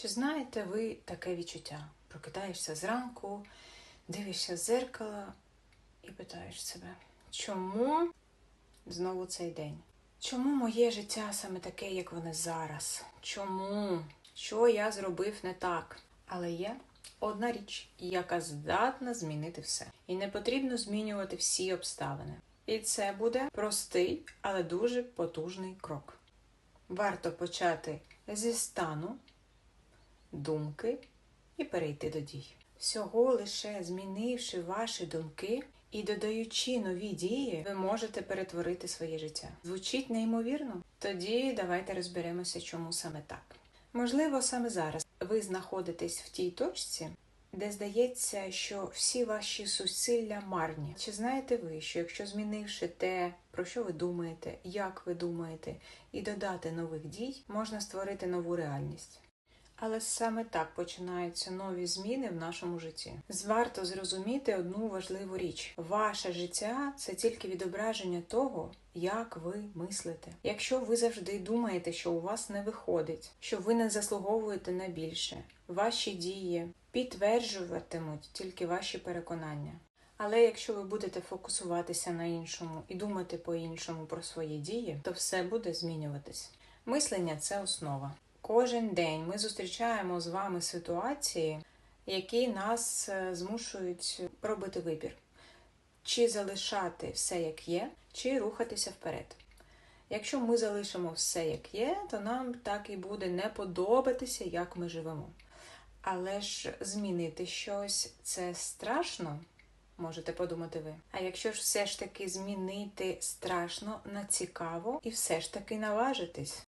Чи знаєте ви таке відчуття? Прокидаєшся зранку, дивишся в зеркало і питаєш себе, чому знову цей день? Чому моє життя саме таке, як воно зараз? Чому? Що я зробив не так? Але є одна річ, яка здатна змінити все. І не потрібно змінювати всі обставини. І це буде простий, але дуже потужний крок. Варто почати зі стану, думки і перейти до дій. Всього лише змінивши ваші думки і додаючи нові дії, ви можете перетворити своє життя. Звучить неймовірно? Тоді давайте розберемося, чому саме так. Можливо, саме зараз ви знаходитесь в тій точці, де здається, що всі ваші зусилля марні. Чи знаєте ви, що якщо змінивши те, про що ви думаєте, як ви думаєте, і додати нових дій, можна створити нову реальність? Але саме так починаються нові зміни в нашому житті. Зварто зрозуміти одну важливу річ: ваше життя це тільки відображення того, як ви мислите. Якщо ви завжди думаєте, що у вас не виходить, що ви не заслуговуєте на більше, ваші дії підтверджуватимуть тільки ваші переконання. Але якщо ви будете фокусуватися на іншому і думати по-іншому про свої дії, то все буде змінюватись. Мислення це основа. Кожен день ми зустрічаємо з вами ситуації, які нас е, змушують робити вибір, чи залишати все як є, чи рухатися вперед. Якщо ми залишимо все як є, то нам так і буде не подобатися, як ми живемо. Але ж змінити щось це страшно, можете подумати ви. А якщо ж все ж таки змінити страшно на цікаво і все ж таки наважитись.